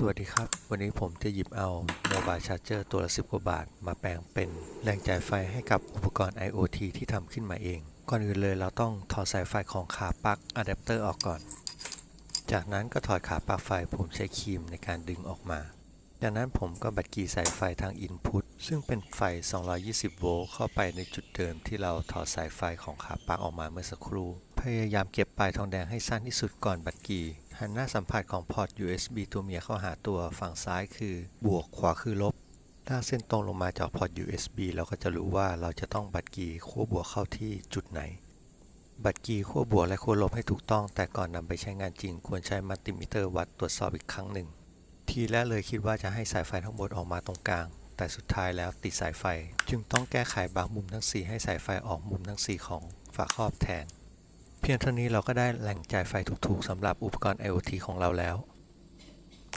สวัสดีครับ วันนี้ผมจะหยิบเอาโมบายชาร์จเจอร์ตัวละ 10 กว่าบาท มาแปลงเป็นแรงจ่ายไฟให้กับอุปกรณ์ IoT ที่ทำขึ้นมาเอง ก่อนอื่นเลยเราต้องถอดสายไฟของขาปลั๊กอะแดปเตอร์ออกก่อน จากนั้นก็ถอดขาปลั๊กไฟผมใช้ครีมในการดึงออกมา จากนั้นผมก็บัดกีสายไฟทางอินพุต ซึ่งเป็นไฟ 220 โวลต์เข้าไปในจุดเดิมที่เราถอดสายไฟของขาปลั๊กออกมาเมื่อสักครู่ พยายามเก็บปลายทองแดงให้สั้นที่สุดก่อนบัดกีหันหน้าสัมผัสของพอร์ต USB ตัวเมียเข้าหาตัวฝั่งซ้ายคือบวกขวาคือลบลากเส้นตรงลงมาจากพอร์ต USB เราก็จะรู้ว่าเราจะต้องบัดกีขั้วบวกเข้าที่จุดไหน บัตรกีขั้วบวกและขั้วลบให้ถูกต้อง แต่ก่อนนำไปใช้งานจริง ควรใช้มัลติมิเตอร์วัดตรวจสอบอีกครั้งหนึ่ง ทีแรกเลยคิดว่าจะให้สายไฟทั้งหมดออกมาตรงกลาง แต่สุดท้ายแล้วติดสายไฟ จึงต้องแก้ไขบางมุมทั้ง 4 ให้สายไฟออกมุมทั้ง 4 ของฝาครอบแทน เพียงเท่านี้เราก็ได้แหล่งจ่ายไฟถูกๆสำหรับอุปกรณ์ IoT ของเราแล้ว